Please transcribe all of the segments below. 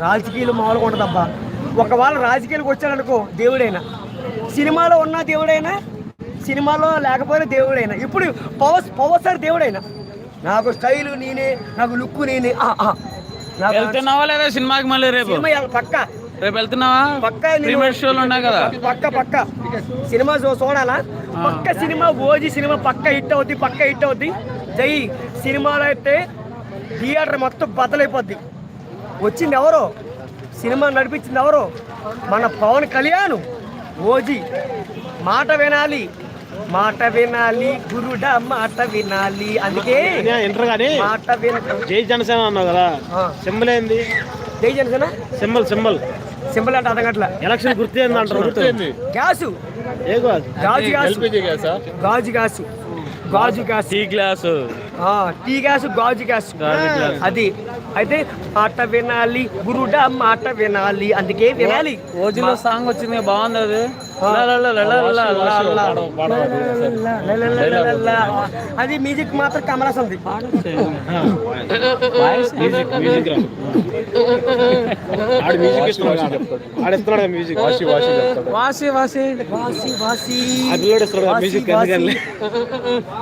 రాజకీయాలు మామూలుగా ఉండదబ్బా. ఒకవేళ రాజకీయాలకు వచ్చాడనుకో దేవుడైనా. సినిమాలో ఉన్న దేవుడైనా సినిమాలో లేకపోయినా దేవుడైనా. ఇప్పుడు పవర్ పవర్ సార్ దేవుడైనా. నాకు స్టైలు నేనే నాకు లుక్ నేనే. వెళ్తున్నావా లేదా సినిమాకి మళ్ళీ రేపు? పక్క. రేపు వెళ్తున్నావా? పక్కా షోలు ఉన్నాయి కదా. పక్క పక్క. సినిమా చూడాలా? పక్క సినిమా ఓజీ సినిమా పక్క హిట్ అవుద్ది పక్క హిట్ అవుద్ది. జై సినిమాలో అయితే థియేటర్ మొత్తం బద్దలైపోద్ది. వచ్చింది ఎవరో? సినిమా నడిపించింది ఎవరో? మన పవన్ కళ్యాణ్. ఓజీ. మాట వినాలి. మాట వినాలి. గురుడా మాట వినాలి. అందుకే ఇంటర్ కానీ మాట విన జై జనసేన అన్నావు కదా. సింబల్ ఏంది? జై జనసేన? Symbol symbol. సింపుల్ అంటే అర్థం గట్ల ఎలక్షన్ గుర్తు ఏంది అంటారు గ్యాసు. ఏ కాదు గాజు గ్యాసు. గాజు గ్యాసు? గాజు gas. Tea glass. Tea gas గాజు గ్యాస్. అది. అయితే మాట వినాలి గురుడా మాట వినాలి అందుకే వినాలి. ఓజీలో సాంగ్ వచ్చింది బాగుంది అది. అది మ్యూజిక్ మాత్రం కమలాస్ ఉంది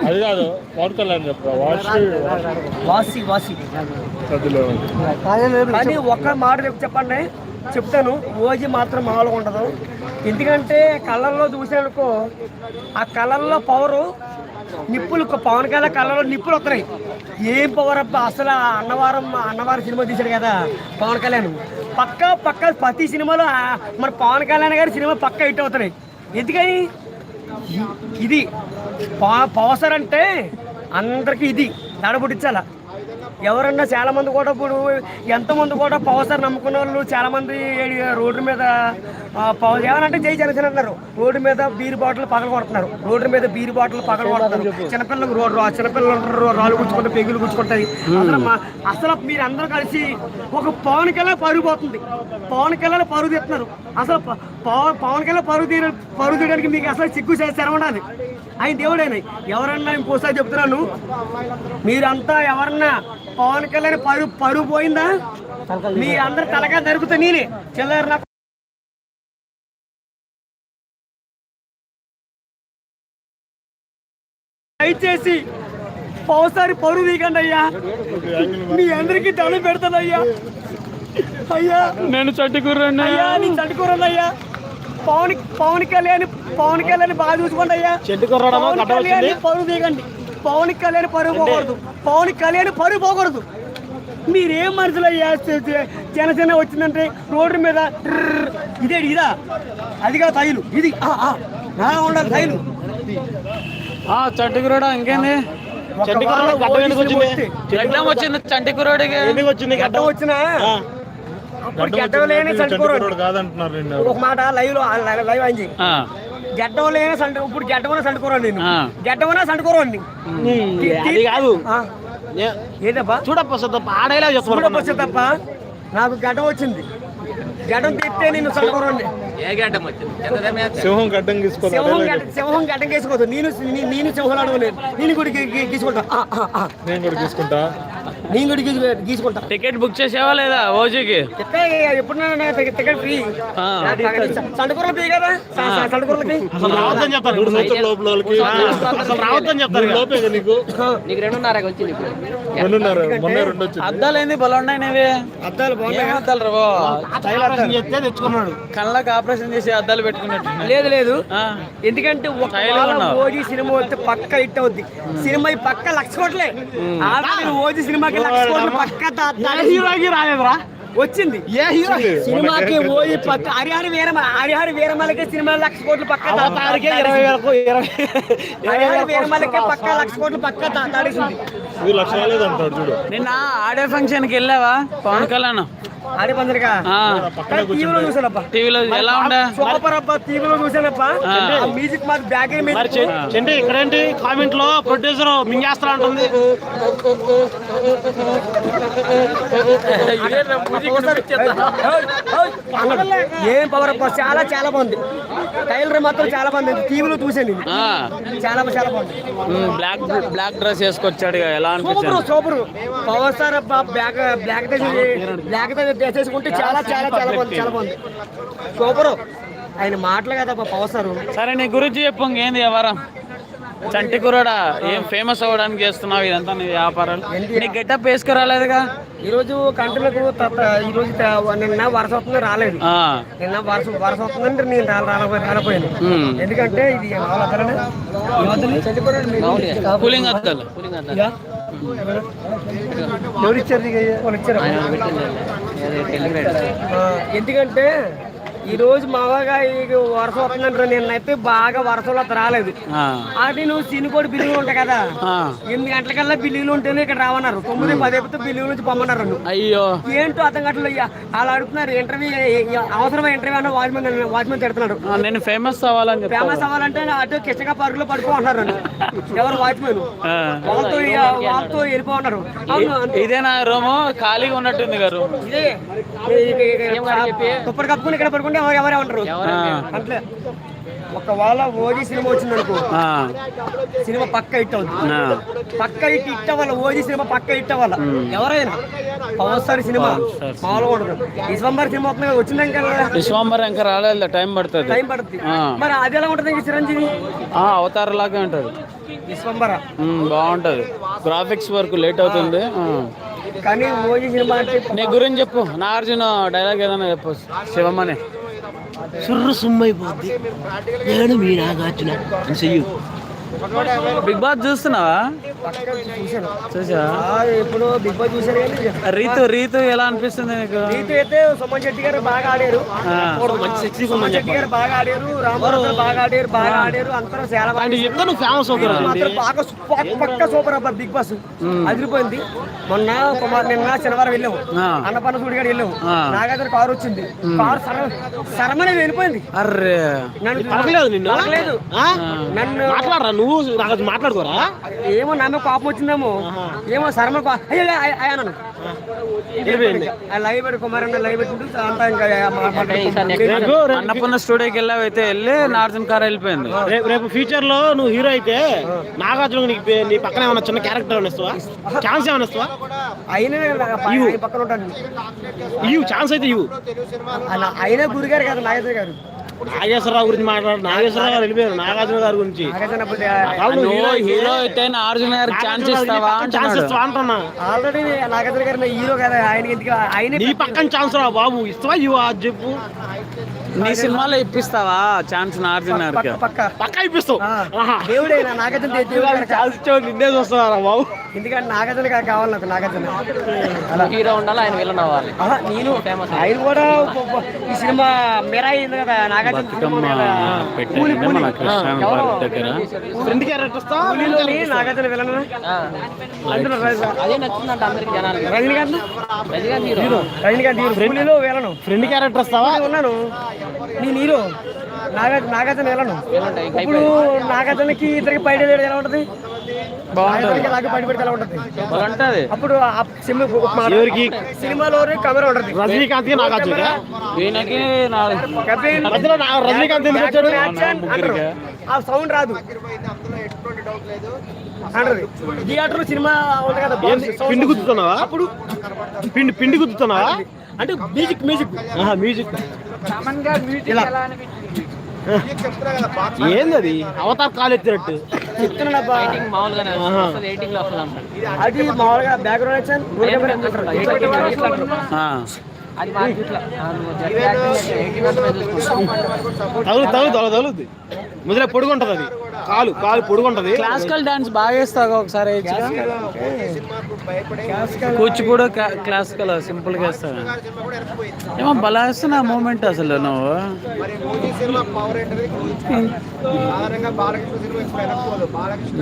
అది కాదు పవన్ కళ్యాణ్ కానీ ఒక మాట చెప్పండి చెప్తాను ఓజీ మాత్రం మామూలుగా ఉండదు ఎందుకంటే కళ్ళల్లో చూసానుకో ఆ కళ్ళల్లో పవరు నిప్పులు పవన్ కళ్యాణ్ కళ్ళలో నిప్పులు వస్తున్నాయి. ఏం పవర్ అబ్బా అసలు అన్నవరం అన్నవరం సినిమా తీశాడు కదా పవన్ కళ్యాణ్. పక్క పక్క ప్రతి సినిమాలో మన పవన్ కళ్యాణ్ గారి సినిమా పక్క హిట్ అవుతున్నాయి. ఎందుకని? ఇది పవ- పవర్ అంటే అందరికీ ఇది దడబుట్టించాల ఎవరన్నా చాలా మంది కూడా ఇప్పుడు ఎంతమంది కూడా పవర్ సార్ నమ్ముకున్న వాళ్ళు చాలా మంది ఏడి- రోడ్డు మీద ఆ, పవర్ ఏమనంటే జై జనసేన అంటున్నారు. రోడ్డు మీద బీర్ బాటిల్ పగల కొడుతున్నారు. రోడ్డు మీద బీర్ బాటిల్ పగల కొడుతున్నారు. చిన్నపిల్లలకు రోడ్డు రా- చిన్నపిల్లలు ఉంటారు, రాళ్ళు గుచ్చుకుంటారు పెగులు గుచ్చుకుంటాయి. అసలు మా- అసలు మీరు అందరూ కలిసి ఒక పవన్ కళ్యాణ్ పరుగు పోతుంది. పవన్ కళ్యాణ్ పరుగు తీస్తున్నారు. అసలు పవన్ పవన్ కళ్యాణ్ పరుగు తీయ పరుగు తీయడానికి మీకు అసలు సిగ్గు శరం ఆయన దేవుడైనా ఎవరన్నా ఇంకోసారి చెప్తున్నాను. మీరంతా ఎవరన్నా పవన్ కళ్యాణ్ పరుగు పరుగు పోయిందా? మీ అందరు తలగా జరుగుతా నేనే. చిల్లర దయచేసి పవసారి పరుగు తీయకండి అయ్యా. మీ అందరికీ దండం పెడతాను అయ్యా. అయ్యా. నేను చట్టుకుర్రండి అయ్యా నీ చట్టుకోరండి అయ్యా. పవన్ పవన్ కళ్యాణ్ పవన్ కళ్యాణ్ బాగా చూసుకోండి అయ్యా. చెట్టు కుర్రాడమా పవన్ కళ్యాణ్ పరువు పోకూడదు. పవన్ కళ్యాణ్ పరువు పోకూడదు. మీరేం మనసులో జనసేన వచ్చిందంటే రోడ్డు మీద ఇదే ఇదా? అదిగా తైలు. ఇది ఉండాలి తైలు. చట్టుకురాడా ఇంకేంది? వచ్చింది? వచ్చింది ఒక మాట లైవ్లో లైవ్ అయింది గడ్డవలైనా సంట ఇప్పుడు గడ్డవన సంటుకోరండి గడ్డవన సంటుకోరండి అది కాదు. ఏదబ్బా? చూడప్ప తప్ప ఆడేలా చూడప్ప తప్ప నాకు. గడ్డ వచ్చింది. గడ్డం తిట్టే నేను సంటుకోరండి ఏ గడ్డం వచ్చింది? సింహం గడ్డం తీసుకోదు సింహం గడ్డం తీసుకోదు నేను నేను సింహం అడగలేదు నేను కూడా తీసుకుంటా నేను కూడా తీసుకుంటా నేను కూడా గీసు గీసుకుంటా. టికెట్ బుక్ చేసావా లేదా ఓజీకి? ఎప్పుడన్నా టికెట్ ఫ్రీ. ఫ్రీ కదా? రావద్దని చెప్తారు. లోపే నీకు. నీకు రెండున్నర వచ్చింది ఇప్పుడు. రెండున్నర మొన్న రెండు వచ్చింది. అద్దాలు ఏంది? బలం ఉన్నాయి నీవి. అద్దాలు బాగున్నాయి అద్దాలు రా బావ? ఆపరేషన్ చేస్తే తెచ్చుకున్నాడు. కళ్ళకి ఆపరేషన్ చేసి అద్దాలు పెట్టుకున్నట్టు లేదు లేదు. ఎందుకంటే ఒక. ఓజీ సినిమా వస్తే పక్క హిట్ అవుద్ది. సినిమా ఈ పక్క లక్ష కోట్లే ఆల్రెడీ ఓజీ సినిమాకి లక్ష కోట్లు పక్క దా- దా- హీరోకి రాలేదురా? వచ్చింది. ఏ హీరో సినిమాకి ఓజీ పక్క హరిహరి వీరమ హరిహరి వీరమలకి సినిమా లక్ష కోట్లు పక్క తారీఖే ఇరవై వేలకు ఇరవై హరిహరి వీరమలకి పక్క లక్ష కోట్లు పక్క దా- దాడేసింది ఇది లక్ష రాలేదు అంటాడు చూడు. నిన్న ఆడే ఫంక్షన్కి వెళ్ళావా? పవన్ కళ్యాణ్? టీవీలో చూసానప్ప. టీవీలో ఎలా ఉండే? సూపర్ అబ్బా టీవీలో చూసానప్ప. ఆ. ఆ మ్యూజిక్ మాకు బ్యాక్ చెండి ఇక్కడేంటి? కామెంట్లో ప్రొడ్యూసర్ మింగేస్తా ఉంటుంది ఏం పవర్ అబ్బా చాలా చాలా బాగుంది. టైలర్ మాత్రం చాలా బాగుంది. టీవీలో చూసాను ఇది. ఆ, చాలా చాలా బాగుంది. బ్లాక్ బ్లాక్ డ్రెస్ వేసుకొచ్చాడు ఎలా సూపర్ అనిపించింది? సూపర్. పవర్ స్టార్ అబ్బా బ్లాక్ బ్లాక్ బ్లాక్ చేసుకుంటే చాలా చాలా చాలా బాగుంది చాలా బాగుంది. సూపర్. ఆయన మాటలు కదా పవర్ సార్ సరే నీ గురించి చెప్పు ఇంకేంది వ్యవహారం? చంటి కుర్రాడా? ఏం ఫేమస్ అవ్వడానికి చేస్తున్నావు ఇదంతా నీ వ్యాపారాలు? నీ గెటప్ వేసుకురాలేదుగా ఈరోజు కంటలకు ఈరోజు త- నిన్న వరుస వస్తుంది రాలేదు. నిన్న వరుస వరుస వస్తుందంటే నేను రాల- రాల- రాలిపోయాను. ఎందుకంటే ఇది కూలింగ్ అద్దలు. ఎవరు ఇచ్చారు నీకు? వాళ్ళు ఇచ్చారు ఆ, ఎందుకంటే ఈ రోజు మామూలుగా ఈ వర్షం వస్తుందంటే నిన్నైతే బాగా వర్షంలో అంత రాలేదు. అది నువ్వు సినికోడి బిల్లులు ఉంటాయి కదా. ఎనిమిది గంటలకల్లా బిల్లులు ఉంటేనే ఇక్కడ రావన్నారు. తొమ్మిది పది అయిపోతే బిల్లుల నుంచి పొమ్మన్నారు అయ్యో. ఏంటో అర్థం గంటలు వాళ్ళు అడుగుతున్నారు ఇంటర్వ్యూ అవసరమైన ఇంటర్వ్యూ? అన్న వాచ్మెన్ వాచ్మెన్ తిడుతున్నాడు. నేను ఫేమస్ అవ్వాలని ఫేమస్ అవ్వాలంటే అటు కిష్టగా పరుగులో పడుకోమంటున్నారు నన్ను. ఎవరు వాచ్మెన్. వాళ్ళతో వాళ్ళతో వెళ్ళిపోతున్నారు. ఇదేనా రూము ఖాళీగా ఉన్నట్టుంది గారు ఇదే దుప్పటి కప్పుకుని ఇక్కడ పడుకుంటే ఎవరు ఎవరే ఉంటారు అంటే ఒకవేళ ఓజీ సినిమా వచ్చింది అనుకో సినిమా పక్క హిట్ అవుతుంది పక్క హిట్ హిట్ అవ్వాలి ఓజీ సినిమా పక్క హిట్ అవ్వాలి. ఎవరైనా? పవర్ స్టార్ సినిమా మామూలుగా ఉండదు. విశ్వంబర్ సినిమా వస్తుంది కదా, వచ్చిందాం కదా విశ్వంబర్ ఇంకా రాలేదు టైం పడుతుంది. టైం పడుతుంది. మరి అది ఎలా ఉంటుంది చిరంజీవి? ఆ, అవతార్ లాగే ఉంటుంది. విశ్వంబర బాగుంటది. గ్రాఫిక్స్ వరకు లేట్ అవుతుంది. కానీ ఓజీ సినిమా అంటే నీ గురించి చెప్పు. నాగార్జున డైలాగ్ ఏదైనా చెప్పు. శివమని సుర్రు సుమ్మైపోద్ది నేను మీ నాగార్జున అని చెయ్యు బిగ్ బాస్ చూస్తున్నావా? చూసా ఆ, ఇప్పుడు బిగ్ బాస్ రీతు రీతు ఎలా అనిపిస్తుంది నీకు? రీతు అయితే సుమన్ శెట్టి గారు బాగా ఆడారు. సుమన్ శెట్టి గారు బాగా ఆడారు రామారావు గారు బాగా ఆడారు బాగా ఆడారు అందరూ చాలా బాగా ఫేమస్ బాగా సూపర్- పక్క సూపర్ అబ్బా బిగ్ బాస్ అదిరిపోయింది. మొన్న కుమార్ నిన్న శనివారం వెళ్ళాము. అన్నపన్న సూడి గారు వెళ్ళాము. నాగార్జున కారు వచ్చింది. కారు సర సరమనే వెళ్ళిపోయింది. అర్రే. నన్ను నిన్ను? నువ్వు నాకు మాట్లాడుకోరా? ఏమో నమ్మే కోపం వచ్చిందేమో. ఏమో అయ్యో అయ్యాను. లైవ్ లైవ్ అన్నపూర్ణ స్టూడియోకి వెళ్ళావు అయితే వెళ్ళి నాగార్జున కార్ వెళ్ళిపోయింది. రేపు రేపు ఫ్యూచర్లో నువ్వు హీరో అయితే నాగార్జున నీకు నీ పక్కన ఏమైనా చిన్న క్యారెక్టర్ ఏమైనా ఇస్తావా? ఛాన్స్ ఏమైనా ఇస్తావా? అయినా పక్కన ఉంటాను. ఇవ్వు ఛాన్స్ అయితే ఇవ్వు. అయినా గురిగారు కదా నాగేశ్వర గారు. నాగేశ్వరరావు గురించి మాట్లాడు నాగేశ్వరరావు గారు వెళ్ళిపోయారు నాగార్జున గారి గురించి. హీరో అయితే నాగార్జున గారికి ఛాన్స్ ఇస్తావా ఛాన్స్ ఇస్తావా అంటున్నా ఆల్రెడీ నాగార్జున గారు హీరో కదా ఆయన ఆయన నీ పక్కన ఛాన్స్ రా బాబు ఇస్తావా ఇవ్వా చెప్పు. నీ సినిమాలో ఇప్పిస్తావా? ఛాన్స్ నాగార్జున గారికి. పక్క పక్క. పక్కా ఇప్పిస్తావు? ఆ, ఆహా. దేవుడే నా నాగార్జున. ఛాన్స్ ఇచ్చావు నిన్నే చూస్తావా బాబు? ఎందుకంటే నాగార్జున గారు కావాలి నాకు నాగార్జున. హీరో ఉండాలి ఆయన విలన్ అవ్వాలి. నేను ఆయన కూడా ఈ సినిమా మెరా అయింది కదా నాగార్జున దగ్గర. ఫ్రెండ్ క్యారెక్టర్ నాగార్జున విలన్ రైతు. అదే నచ్చిందంట అందరికి జనాలకి. Rajinikanth? Rajinikanth hero. Rajinikanth hero. Villain friend character ఇస్తావా? ఉన్నాను నేను హీరో. నాగార్జున నాగార్జున ఇంకా ఇప్పుడు నాగార్జునకి ఇద్దరికి పైడి ఎలా ఉంటది? పైడి పెడితే ఎలా అప్పుడు? సినిమాలో కెమెరా ఉంటది. రజనీకాంత్ రజనీకాంత్. ఆ సౌండ్ రాదు. థియేటర్ సినిమా ఉంది కదా పిండి గుద్దుతున్నావా? అప్పుడు పిండి పిండి గుద్దుతున్నావా? అంటే మ్యూజిక్ మ్యూజిక్. మ్యూజిక్. ఏంది అది అవతార్ కాలు ఎత్తినట్టు. అది మామూలుగా బ్యాక్గ్రౌండ్ తగులు తగులు తగులు ముదిలే పొడుగుంటది అది. కాలు కాలు పొడుగుంటది. క్లాసికల్ డాన్స్ బాగా వేస్తావు ఒకసారి? కూచిపూడి క్లా- క్లాసికల్ సింపుల్గా వేస్తావు ఏమో బలా వేస్తున్నా మూమెంట్ అసలు నువ్వు.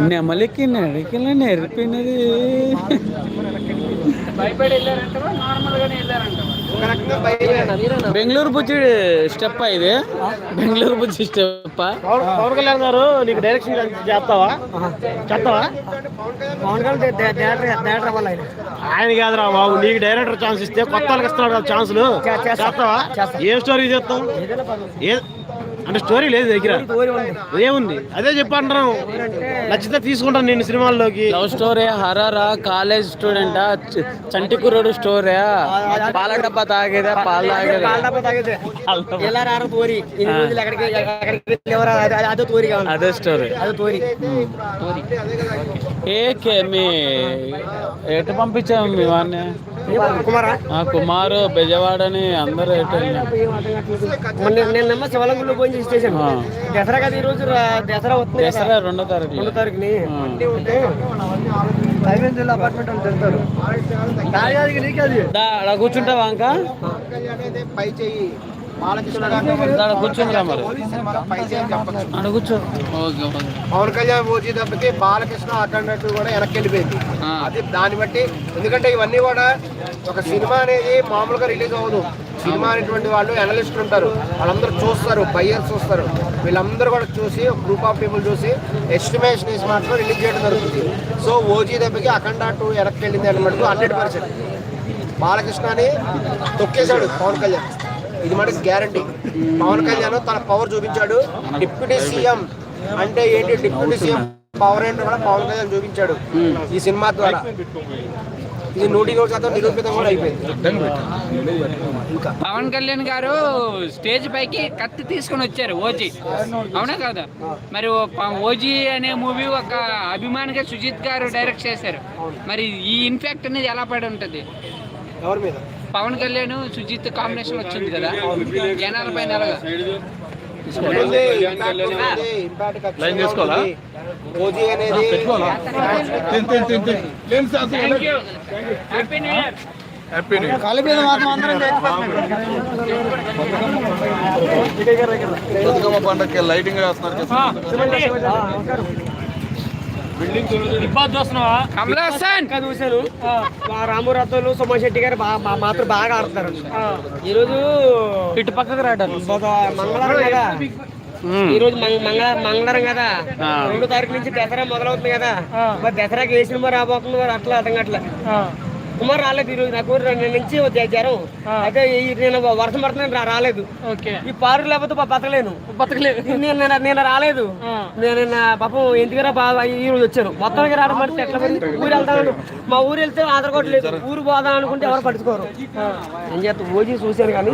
నెమలికి నడికి నెరిపినది. బెంగళూరు బుజ్జి స్టెప్ ఇది? బెంగళూరు బుజ్జి స్టెప్ పవన్ కళ్యాణ్ గారు నీకు డైరెక్షన్ చేస్తావా? చేస్తావా? పవన్ కళ్యాణ్ డైరెక్టర్ ఆయన. కాదురా బాబు నీకు డైరెక్టర్ ఛాన్స్ ఇస్తే కొత్త వాళ్ళకి ఇస్తున్నాడు కదా ఛాన్సులు. చేస్తావా? చేస్తా. ఏ స్టోరీ చేస్తావు? ఏ అంటే స్టోరీ లేదు దగ్గర. ఏముంది? అదే చెప్పంటున్నాం. నచ్చితే తీసుకుంటాను నేను సినిమాల్లోకి. లవ్ స్టోరీ హరారా కాలేజ్ స్టూడెంటా చంటి కుర్రోడు స్టోరీ పాల డబ్బా తాగేదా. పాలు తాగేదా అది- స్టోరీ అదో తోరి. ఏ కే మీ ఎటు పంపించాము మీ వాడిని? కుమారా? బెజవాడని అందరూ ఎటు శివలంగులో పోయి స్టేషన్ ఆ. దసరా కదా ఈ రోజు దసరా వస్తుంది. దసరా రెండో తారీఖు. రెండో తారీఖుని. అలా కూర్చుంటావా ఇంకా పై చెయ్యి పవన్ కళ్యాణ్ ఓజీ దెబ్బకి బాలకృష్ణ అఖండట్టు కూడా వెనక్కి వెళ్ళిపోయింది. అది దాన్ని బట్టి ఎందుకంటే ఇవన్నీ కూడా ఒక సినిమా అనేది మామూలుగా రిలీజ్ అవ్వదు. సినిమా అనేటువంటి వాళ్ళు అనలిస్టులు ఉంటారు. వాళ్ళందరూ చూస్తారు బయ్యర్స్ చూస్తారు. వీళ్ళందరూ కూడా చూసి గ్రూప్ ఆఫ్ పీపుల్ చూసి ఎస్టిమేషన్ వేసి మాత్రం రిలీజ్ చేయడం జరుగుతుంది. సో ఓజీ దెబ్బకి అఖండ టూ వెనక్కి వెళ్ళింది అనమాట హండ్రెడ్ పర్సెంట్. బాలకృష్ణని తొక్కేశాడు పవన్ కళ్యాణ్. ఇది మనకి గ్యారంటీ పవన్ కళ్యాణ్ తన పవర్ చూపించాడు. డిప్యూటీ సీఎం అంటే ఏంటి? డిప్యూటీ సీఎం పవర్ ఏంటో కూడా పవన్ కళ్యాణ్ చూపించాడు ఈ సినిమా ద్వారా. ఇది నూటి నూరు శాతం నిరూపితం కూడా అయిపోయింది. పవన్ కళ్యాణ్ గారు స్టేజ్ పైకి కత్తి తీసుకొని వచ్చారు ఓజీ అవునా కదా? మరి ఓజీ అనే మూవీ ఒక అభిమానిగా సుజిత్ గారు డైరెక్ట్ చేశారు. మరి ఈ ఇన్ఫాక్ట్ అనేది ఎలా పడి ఉంటుంది? ఎవరి మీద? పవన్ కళ్యాణ్ సుజిత్ కాంబినేషన్ వచ్చింది కదా. జనాల పైన ఎలాగా? ఉంది, impact ఉంది, impact ఖచ్చితంగా ఉంది. ఓజీ అనేది బతుకమ్మ పండగకి లైటింగ్ వేస్తున్నారు చూశాను మా రామూరాతోలు సుమన్ శెట్టి గారు మాత్రం బాగా ఆడుతున్నారు ఈ రోజు ఇటు పక్కకు రాడారు. మంగళవారం కదా. ఈ రోజు మంగ- మంగళ మంగళవారం కదా. రెండో తారీఖు నుంచి దసరా మొదలవుతుంది కదా. మరి దసరాకి ఏ సినిమా రాబోతుంది అట్లా అర్థం అట్లా కుమార్ రాలేదు ఈ రోజు నాకు రెండు నుంచి జ్వరం. అయితే ఈ నేను వర్షం పడుతుంది రాలేదు. ఈ పారు లేకపోతే బ- బతకలేను. బతకలేదు. నేను నేను- నేను రాలేదు. నేను పాపం ఎందుకరా బాగా ఈ రోజు వచ్చాను. మొత్తానికి రావడం పడితే ఎట్లా ఊరు వెళ్తాను మా ఊరు వెళ్తే ఆధార్ కార్డు లేదు. ఊరు పోదాం అనుకుంటే ఎవరు పట్టుకోరు ఏం చేస్తా ఓజీ చూశాను కానీ.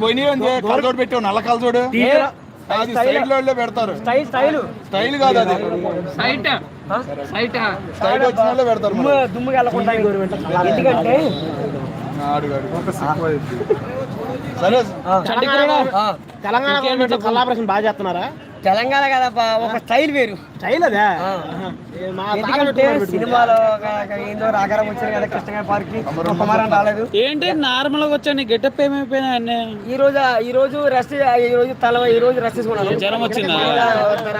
పోయినాయి కళ్ళతోడు అది సైడ్లో పెడతారు. Style style. స్టైల్ కాదు అది. సైట్. సైట్. సైడ్ వచ్చిన వాళ్ళే పెడతారు. దుమ్ము వెళ్ళకుండా ఎందుకంటే. సరే. తెలంగాణ గవర్నమెంట్ కల్లాపరేషన్ బాగా చేస్తున్నారా? తెలంగాణ కదా బా- ఒక స్టైల్ వేరు. స్టైల్ అదే? సినిమాలో ఏందో రాగారం వచ్చారు కదా కృష్ణగారి పార్క్ కుమారం రాలేదు. ఏంటి నార్మల్గా వచ్చా నీ గెటప్ ఏమైపోయినా అన్నీ? ఈ రోజు ఈ రోజు రెస్ట్ ఈ రోజు తల ఈ రోజు రెస్ట్ తీసుకున్నాను జ్వరం వచ్చిందా?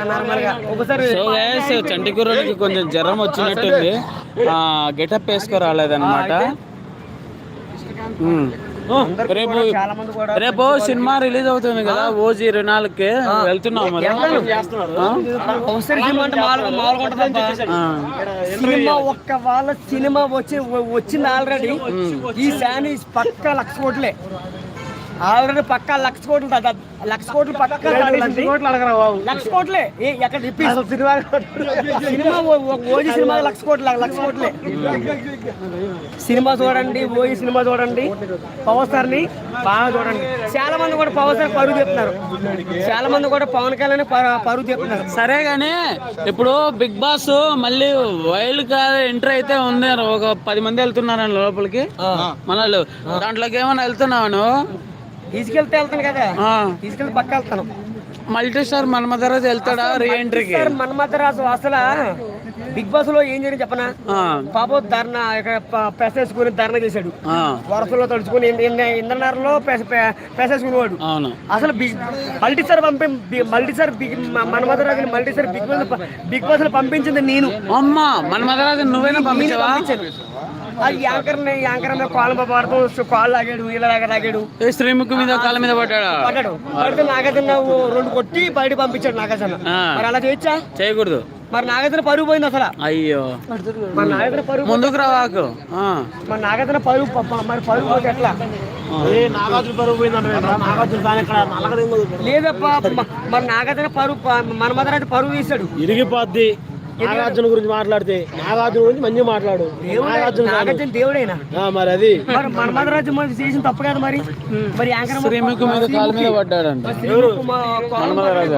నార్మల్గా ఒకసారి సో గైస్ చంటి కుర్రోడికి కొంచెం జ్వరం వచ్చినట్టుంది. ఆ గెటప్ వేసుకో రాలేదన్నమాట. రేపు చాలా మంది కూడా రేపు సినిమా రిలీజ్ అవుతుంది కదా ఓజీ నాలుగుకి వెళ్తున్నాం మరి. సినిమా ఒక్క వాళ్ళ సినిమా వచ్చి వచ్చింది ఆల్రెడీ ఈ శాని పక్క లక్ష కోట్లే. ఆల్రెడీ పక్క లక్ష కోట్లు లక్ష కోట్లు పక్క. లక్ష కోట్లే ఏ, ఎక్కడ సినిమా ఓజీ సినిమా లక్ష కోట్లు లక్ష కోట్లే. సినిమా చూడండి ఓజీ సినిమా చూడండి పవర్ స్టార్ని బాగా చూడండి. చాలా మంది కూడా పవర్ స్టార్ పరుగు చెప్తున్నారు చాలా మంది కూడా పవన్ కళ్యాణ్ పరు- పరుగు చెప్తున్నారు సరే గానీ ఇప్పుడు బిగ్ బాస్ మళ్ళీ వైల్డ్ కార్డ్ ఎంట్రీ అయితే ఉంది. ఒక పది మంది వెళ్తున్నారని లోపలికి. మనల్ని దాంట్లోకి ఏమైనా వెళ్తున్నావు నువ్వు? తీసుకెళ్తే వెళ్తాను కదా. తీసుకెళ్తే పక్క వెళ్తాను. మల్టీ స్టార్ మన్మధరాజ్ వెళ్తాడా రీ ఎంట్రీకి? సార్ మన్మథరాజు అసలు బిగ్ బాస్లో ఏం జరిగింది చెప్పనా? పాపం ధర్నా పెసేసుకుని ధర్నా చేశాడు. వరసలో తడుచుకుని ఇంధనారులో పెసేసుకునేవాడు అవును. అసలు మల్టీసార్ పంపి మల్టీసార్ మన్మథరాజుని మల్టీసార్ బిగ్ బాస్ బిగ్ బాస్లో పంపించింది నేను. అమ్మా మన్మధరాజ్ నువ్వేనా పంపించావా? ఆ యాంకర్ యాంకర్ మీద కాలు పడుతూ కాళ్ళు లాగాడు ఇలా లాగా లాగాడు. ఏ శ్రీముఖి మీద కాళ్ళ మీద పడ్డాడా? పడ్డాడు. పడితే నాగార్జున రెండు కొట్టి బయట పంపించాడు నాగార్జున. మరి అలా చేయొచ్చా? చేయకూడదు. మరి నాగార్జున పరుగు పోయింది అసలు. అయ్యో. మరి నాగార్జున పరుగు ముందుకు రావాకు. ఆ, మరి నాగార్జున పరుగు మరి పరుగు పోతే ఎట్లా? నాగార్జున పరువు పోయిందంటే లేదప్ప మరి నాగార్జున పరువు మన్మధరాజు పరువు తీశాడు. ఇరిగిపోద్ది. నాగార్జున గురించి మాట్లాడితే నాగార్జున గురించి మంచిగా మాట్లాడు. నాగార్జున దేవుడైనా? ఆ, మరి అది. మరి మన్మధరాజు మరి చేసిన తప్పు కదా మరి. మరి శ్రీముఖి మీద కాలు మీద పడ్డాడంట. మన్మధరాజు.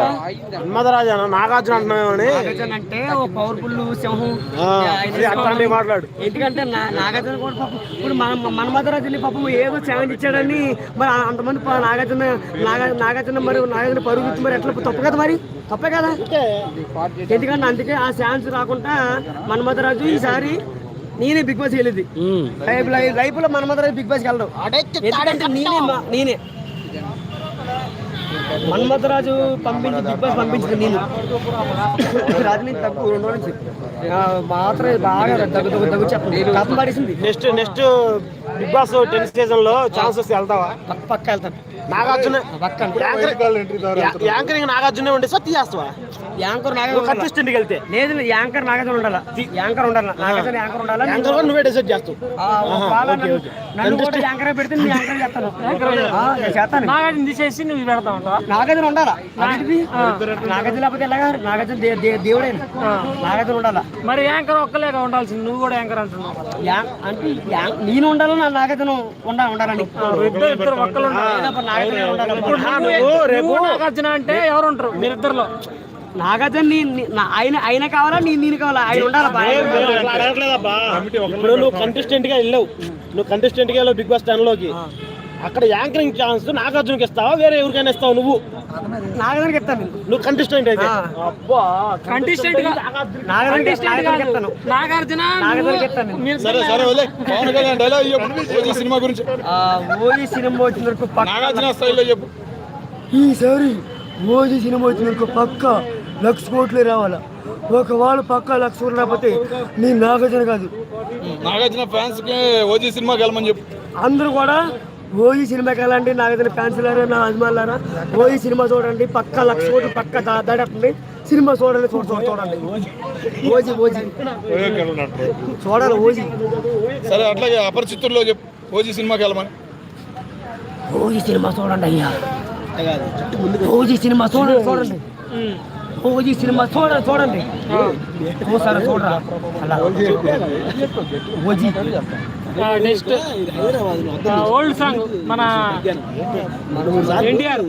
అన్న నాగార్జున అంటున్నామని నాగార్జున అంటే ఓ పవర్ఫుల్ సింహం. అట్లాంటివి మాట్లాడు. ఎందుకంటే నాగార్జున కూడా పాపం ఇప్పుడు మన మన్మధరాజుని పాపం ఏదో ఛాలెంజ్ ఇచ్చాడని మరి అంతమంది నాగార్జున నాగా నాగార్జున మరి నాగార్జున పరుగు మరి ఎట్లా తప్పు కదా మరి? తప్పే కదా? ఎందుకంటే అందుకే ఆ ఛాన్స్ రాకుండా మన్మధరాజు ఈసారి నేనే బిగ్ బాస్ వెళ్ళేది. లైఫ్ లైఫ్లో మన్మధరాజు బిగ్ బాస్కి వెళ్ళడం ఎందుకంటే నేనే నేనే. మన్మథరాజు పంపించి బిగ్ బాస్ పంపించింది నేను. రాజు నేను తక్కువ రెండు రోజుల నుంచి. ఆ, మాత్రం బాగా దగ్గు దగ్గు దగ్గు చెప్పండి కథ పడేసింది. Next next Bigg Boss tenth సీజన్లో ఛాన్స్ వస్తే వెళ్తావా? పక్క పక్క వెళ్తాను. నాగార్జున. యాంకరింగ్ నాగార్జునే ఉండి సో తీయేస్తావా యాంకర్ ఉండాలా? కంటెస్టెంట్ వెళ్తే. లేదు యాంకర్ నాగార్జున ఉండాలా? యాంకర్ ఉండాలా? నాగార్జున యాంకర్ ఉండాలా? యాంకర్ కూడా నువ్వే డిసైడ్ చేస్తావు నన్ను- కూడా యాంకర్ పెడితే నేను యాంకర్ చేస్తాను. చేస్తాను. నాగార్జున తీసేసి నువ్వు పెడతా ఉంటావా నాగార్జున ఉండాలా? నాగార్జున లేకపోతే ఎలాగా? నాగార్జున దే- దే- దేవుడైన నాగార్జున ఉండాలా? మరి యాంకర్ ఒక్కలేక ఉండాల్సింది. నువ్వు కూడా యాంకర్ అంటున్నావు. యా- అంటే నేను ఉండాలని నా నాగార్జున ఉండా ఉండాలని? ఇద్దరు ఇద్దరు నాగార్జున ఉండాలి నువ్వు నువ్వు నాగార్జున అంటే ఎవరు ఉంటారు? మీరిద్దరిలో. నాగార్జున నీ- నీ- నా- ఆయన ఆయన కావాలా? నేను నేను కావాలా? ఆయన ఉండాలా ఇప్పుడు నువ్వు కంటెస్టెంట్గా వెళ్ళావు. నువ్వు కంటెస్టెంట్గా వెళ్ళావు బిగ్ బాస్ టెన్లోకి అక్కడ యాంకరింగ్ ఛాన్స్ నాగార్జునకి ఇస్తావా? వేరే ఎవరికైనా ఇస్తావు నువ్వు? నాగార్జునకి ఇస్తాను నేను. నువ్వు కంటెస్టెంట్ అయితే. అబ్బా కంటెస్టెంట్ నాగార్జున సరే సరే వదిలే. పవన్ కళ్యాణ్ డైలాగ్ చెప్పు. సినిమా గురించి. ఆ, ఓజీ సినిమా వచ్చిన వరకు పక్క నాగార్జున స్టైల్లో చెప్పు. ఈసారి ఓజీ సినిమా వచ్చిన వరకు పక్క లక్ష కోట్లు రావాలా? ఒకవేళ పక్క లక్ష కోట్లు రాకపోతే నీ నాగార్జున కాదు. నాగార్జున ఫ్యాన్స్కి ఓజీ సినిమాకి వెళ్ళమని చెప్పు. అందరూ కూడా ఓజీ సినిమాకి వెళ్ళండి నాగార్జున ఫ్యాన్స్ లారా నా అభిమానులారా ఓజీ సినిమా చూడండి పక్క లక్ష కోట్లు పక్క దాడేస్తుంది సినిమా చూడండి చూడ చూడ- చూడండి. OG OG. చూడాలి ఓజీ. సరే అట్లాగే అపరిచితుల్లో చెప్పు. ఓజీ సినిమాకి వెళ్ళమని. ఓజీ సినిమా చూడండి అయ్యా. ఓజీ సినిమా చూడండి చూడండి. ఓజీ సినిమా చూడండి. చూడండి చూసారా చూడరా? అలా. ఓజీ. నెక్స్ట్. ఓల్డ్ సాంగ్ మన ఎన్టీఆర్.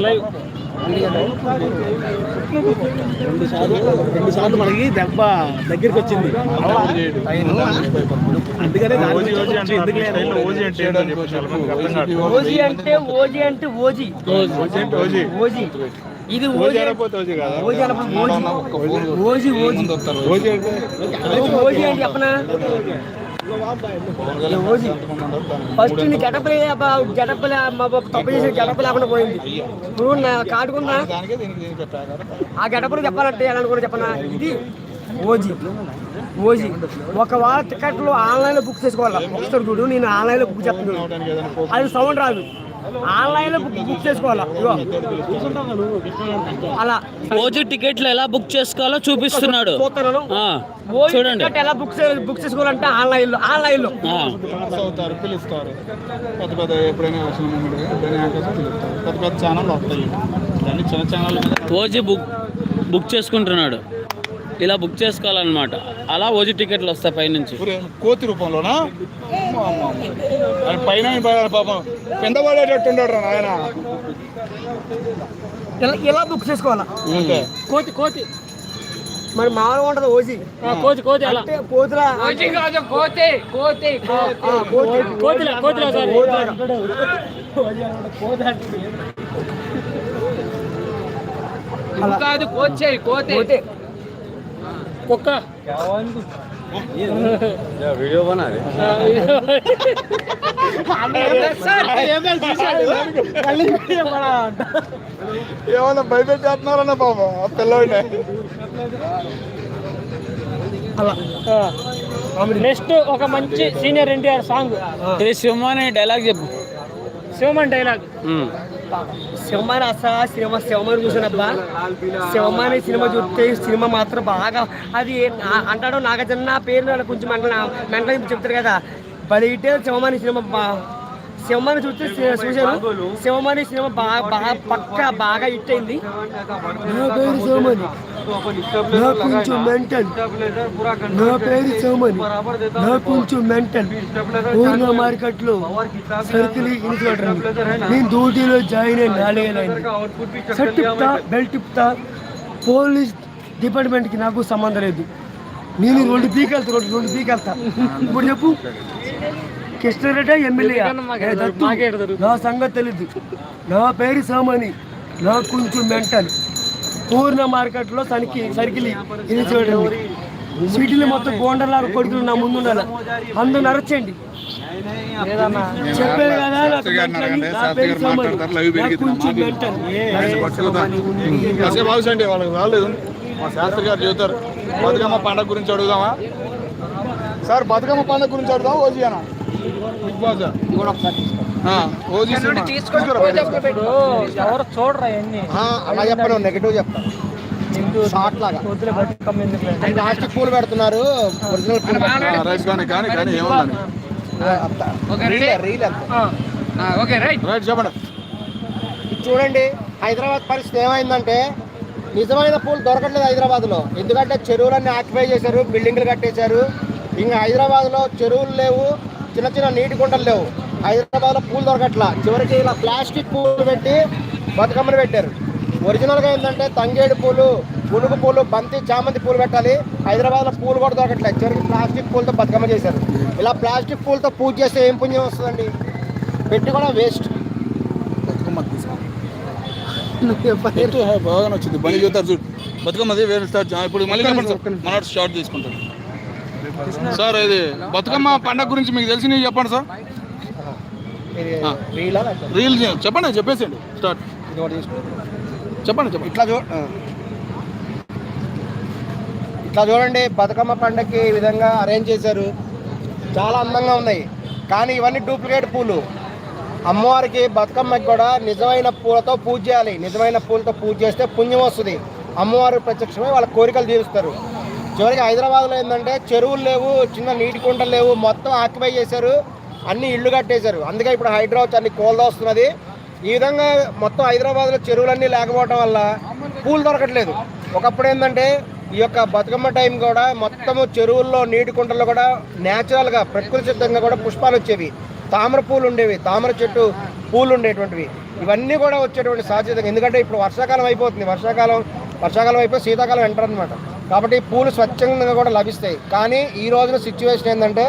లైవ్ రెండు సార్లు మనకి దెబ్బ దగ్గరికి వచ్చింది. అందుకనే? ఓజీ అంటే ఓజీ అంటే ఓజీ ఓజీ ఇది ఓజీ ఓజీ అనప్పుడు ఓజీ ఓజీ ఓజీ. ఓజీ. అంటే చెప్పనా? First OG. ఫస్ట్ నీ మా గడప తప్పు చేసి గడప లేకుండా పోయింది. ఇప్పుడు నా కాటుకుందా ఆ గడపలు చెప్పాలంటే ఎలా కూడా చెప్పనా? ఇది ఓజీ. ఓజీ. ఒక వార టికెట్లు ఆన్లైన్లో బుక్ చేసుకోవాలి? ఒకసారి చూడు నేను ఆన్లైన్లో బుక్ చెప్తున్నాను అది సౌండ్ రాదు. ఆన్లైన్లో బుక్ బుక్ చేసుకోవాలా? అలా. ఓజీ టికెట్లు ఎలా బుక్ చేసుకోవాలో చూపిస్తున్నాడు. చూడండి. టికెట్ ఎలా బుక్ చే- బుక్ చేసుకోవాలంటే ఆన్లైన్లో ఆన్లైన్లో. ఆ, అవుతారు పిలుస్తారు. పెద్ద పెద్ద ఎప్పుడైనా పెద్ద పెద్ద ఛానల్ వస్తాయి. అన్ని చిన్న ఛానల్ మీద ఓజీ బుక్ బుక్ చేసుకుంటున్నాడు. ఇలా బుక్ చేసుకోవాలన్నమాట. అలా ఓజీ టికెట్లు వస్తాయి పైనుంచి. కోతి రూపంలోనా? పైన పాపం? ఉన్నాడు ఆయన ఇలా బుక్ చేసుకోవాలా? కోతి కోతి. మరి మామూలుగా ఉంటుంది ఓజీ. కోతి కోతి ఎలా అంటే కోతులా? కోతి కాదు కోతి కోతి కోతిలా కోతిలా సార్. కాదు కోతి. కోతి. కుక్క. ఏమన్నా భయపెట్టేస్తున్నారన్న పాపం ఆ పిల్లవాడిని నెక్స్ట్ ఒక మంచి సీనియర్ ఎన్టీఆర్ సాంగ్ ఇది సింహాని డైలాగ్ చెప్పు. శివమన్ డైలాగ్. శివమాని అసలు సినిమా శివమాని చూసానబ్బా శివమాని సినిమా చూస్తే సినిమా మాత్రం బాగా అది అంటాడు నాగార్జున పేరు కొంచెం మెంటల్ మెంటల్ చెప్తారు కదా. బలిగితే శివమాని సినిమా బా శివమాని చూస్తే చూశాను శివమాని సినిమా బాగా బాగా పక్క బాగా హిట్ అయింది. నా పేరు శివమాని నా కొంచెం మెంటల్. నా పేరు నా కొంచెం మెంటల్. పూర్ణ మార్కెట్లో సర్కిల్ ఇన్స్పెక్టర్ నేను డ్యూటీలో జాయిన్ అయిన నాలుగేళ్ళైంది షర్ట్ ఇప్తా బెల్ట్ ఇప్తా. పోలీస్ డిపార్ట్మెంట్కి నాకు సంబంధం లేదు. నేను రెండు పీకెళ్తా రెండు రెండు పీకెళ్తా ఇప్పుడు చెప్పు. కృష్ణారెడ్డి ఎమ్మెల్యే. నా సంగతి తెలీదు. నా పేరు సామాని. నా కొంచెం మెంటల్. పూర్ణ మార్కెట్లో తనకి సర్కిల్ ఇది చూడండి. సిటీలో మొత్తం గోండలాగా కొడుకులు నా ముందు ఉండాలి అందరూ నరచండి చెప్పారు కదా. నా పేరు సామాని. నా కొంచెం మెంటల్. మా శాస్త్రి గారు చెబుతారు బతుకమ్మ పండగ గురించి అడుగుదామా? సార్ బతుకమ్మ పండగ గురించి అడుగుదాం ఓజీ అన్న. అలా చెప్పను నెగిటివ్ చెప్తాను షార్ట్ లాగా. ప్లాస్టిక్ పూలు పెడుతున్నారు చూడండి హైదరాబాద్ పరిస్థితి ఏమైందంటే నిజమైన పూలు దొరకట్లేదు హైదరాబాద్లో. ఎందుకంటే చెరువులన్నీ ఆక్యుపై చేశారు బిల్డింగ్లు కట్టేశారు. ఇంకా హైదరాబాద్లో చెరువులు లేవు చిన్న చిన్న నీటి గుంటలు లేవు. హైదరాబాద్లో పూలు దొరకట్లా. చివరికి ఇలా ప్లాస్టిక్ పూలు పెట్టి బతుకమ్మలు పెట్టారు. ఒరిజినల్గా ఏంటంటే తంగేడు పూలు గునుగు పూలు బంతి చామంతి పూలు పెట్టాలి. హైదరాబాద్లో పూలు కూడా దొరకట్లేదు చివరికి ప్లాస్టిక్ పూలతో బతుకమ్మ చేశారు. ఇలా ప్లాస్టిక్ పూలతో పూజ చేస్తే ఏం పుణ్యం వస్తుందండి? పెట్టి కూడా వేస్ట్. బాగా వచ్చింది. బండి చూస్తారు చూడు. బతుకమ్మది వేరే స్టార్ట్ ఇప్పుడు మళ్ళీ మన స్టార్ట్ తీసుకుంటారు సార్ ఇది బతుకమ్మ పండగ గురించి మీకు తెలిసినవి చెప్పండి సార్. రీలా చెప్పండి చెప్పేసేయండి. స్టార్ట్. చెప్పండి చెప్పండి. ఇట్లా చూ. ఇట్లా చూడండి బతుకమ్మ పండగకి ఈ విధంగా అరేంజ్ చేశారు. చాలా అందంగా ఉన్నాయి. కానీ ఇవన్నీ డూప్లికేట్ పూలు. అమ్మవారికి బతుకమ్మకి కూడా నిజమైన పూలతో పూజ చేయాలి. నిజమైన పూలతో పూజ చేస్తే పుణ్యం వస్తుంది. అమ్మవారు ప్రత్యక్షమై వాళ్ళ కోరికలు తీరుస్తారు. చివరికి హైదరాబాద్లో ఏంటంటే చెరువులు లేవు చిన్న నీటి కుంటలు లేవు మొత్తం ఆక్యుపై చేశారు అన్ని ఇళ్ళు కట్టేశారు. అందుకే ఇప్పుడు హైదరాబాద్ అన్ని కోల్దా వస్తున్నది ఈ విధంగా మొత్తం హైదరాబాద్లో చెరువులన్నీ లేకపోవడం వల్ల పూలు దొరకట్లేదు. ఒకప్పుడు ఏంటంటే ఈ యొక్క బతుకమ్మ టైం కూడా మొత్తము చెరువుల్లో నీటి కుంటల్లో కూడా న్యాచురల్గా ప్రకృతి సిద్ధంగా కూడా పుష్పాలు వచ్చేవి. తామర పూలు ఉండేవి. తామర చెట్టు పూలు ఉండేటువంటివి. ఇవన్నీ కూడా వచ్చేటువంటి సాధ్యత. ఎందుకంటే ఇప్పుడు వర్షాకాలం అయిపోతుంది. వర్షాకాలం వర్షాకాలం అయిపోయి శీతాకాలం ఎంటర్ అనమాట కాబట్టి పూలు స్వచ్ఛందంగా కూడా లభిస్తాయి. కానీ ఈ రోజున సిచ్యువేషన్ ఏంటంటే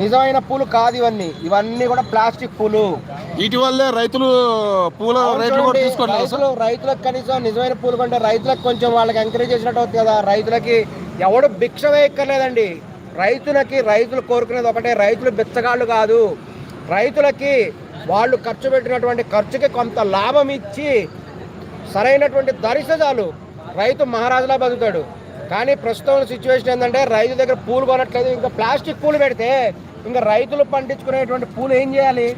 నిజమైన పూలు కాదు ఇవన్నీ. ఇవన్నీ కూడా ప్లాస్టిక్ పూలు. వీటి వల్లే రైతులు పూల రేట్లు కూడా చూడండి, తీసుకోండి రైతులు రైతులకు కనీసం నిజమైన పూలు కొంటే రైతులకు కొంచెం వాళ్ళకి ఎంకరేజ్ చేసినట్టు అవుతుంది కదా. రైతులకి ఎవడు భిక్ష వేయక్కర్లేదండి. రైతులకి రైతులు కోరుకునేది ఒకటే రైతులు బిచ్చగాళ్ళు కాదు. రైతులకి వాళ్ళు ఖర్చు పెట్టినటువంటి ఖర్చుకి కొంత లాభం ఇచ్చి సరైనటువంటి ధరిస్తే చాలు రైతు మహారాజులా బతుకుతాడు. కానీ ప్రస్తుతం సిచ్యువేషన్ ఏంటంటే రైతు దగ్గర పూలు కొనట్లేదు ఇంకా ప్లాస్టిక్ పూలు పెడితే ఇంకా రైతులు పండించుకునేటువంటి పూలు ఏం చేయాలి?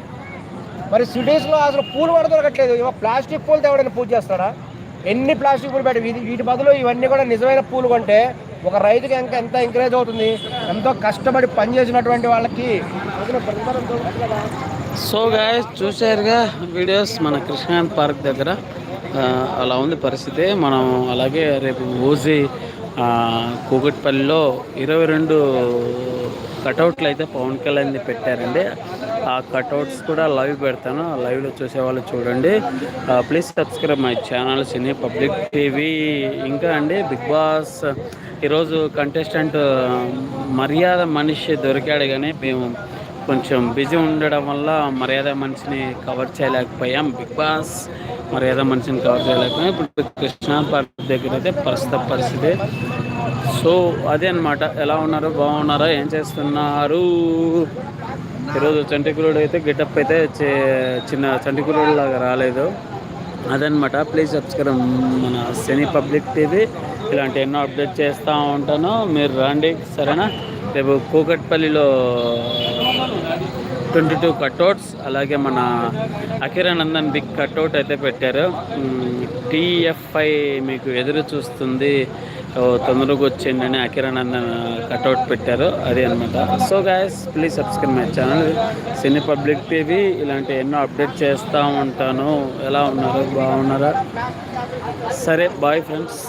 మరి సిటీస్లో అసలు పూలు కూడా దొరకట్లేదు. ఇవ ప్లాస్టిక్ పూలతో ఎవడైనా పూజ చేస్తాడా ఎన్ని ప్లాస్టిక్ పూలు పెట్టి వీటి వీటి బదులు ఇవన్నీ కూడా నిజమైన పూలు కొంటే ఒక రైతుకి ఇంకా ఎంత ఎంకరేజ్ అవుతుంది? ఎంతో కష్టపడి పనిచేసినటువంటి వాళ్ళకి సో గాయ చూసారుగా వీడియోస్ మన కృష్ణాంత్ పార్క్ దగ్గర. అలా ఉంది పరిస్థితి. మనం అలాగే రేపు ఓజీ కూకట్పల్లిలో ఇరవై రెండు కటౌట్లు అయితే పవన్ కళ్యాణ్ పెట్టారండి. ఆ కటౌట్స్ కూడా లైవ్ పెడతాను. ఆ లైవ్లో చూసే వాళ్ళు చూడండి please subscribe my channel cine public TV. ఇంకా అండి బిగ్ బాస్ ఈరోజు కంటెస్టెంట్ మర్యాద మనిషి దొరికాడు కానీ మేము కొంచెం బిజీ ఉండడం వల్ల మర్యాద మనిషిని కవర్ చేయలేకపోయాం. బిగ్ బాస్ మర్యాద మనిషిని కవర్ చేయలేకపోయాం. ఇప్పుడు కృష్ణా పార్క్ దగ్గర అయితే ప్రస్తుత పరిస్థితి. సో అదే అన్నమాట. ఎలా ఉన్నారు? బాగున్నారా? ఏం చేస్తున్నారు? ఈరోజు చంటికురుడు అయితే గెటప్ అయితే చే- చిన్న చంటికురుడు లాగా రాలేదు. అదనమాట ప్లీజ్ సబ్స్క్రైబ్ మన సినీ పబ్లిక్ టీవీ. ఇలాంటి ఎన్నో అప్డేట్ చేస్తూ ఉంటాను. మీరు రండి. సరేనా? రేపు కూకట్పల్లిలో ట్వంటీ టూ కట్అవుట్స్ అలాగే మన అకిరానందన్ బిగ్ కట్అవుట్ అయితే పెట్టారు. టీఎఫ్ఐ మీకు ఎదురు చూస్తుంది తొందరగా వచ్చేయండి అని అకిరానందన్ కట్అవుట్ పెట్టారు. అదే అనమాట so guys please subscribe my channel cine public TV ఇలాంటి ఎన్నో అప్డేట్ చేస్తూ ఉంటాను. ఎలా ఉన్నారు? బాగున్నారా? సరే బాయ్ ఫ్రెండ్స్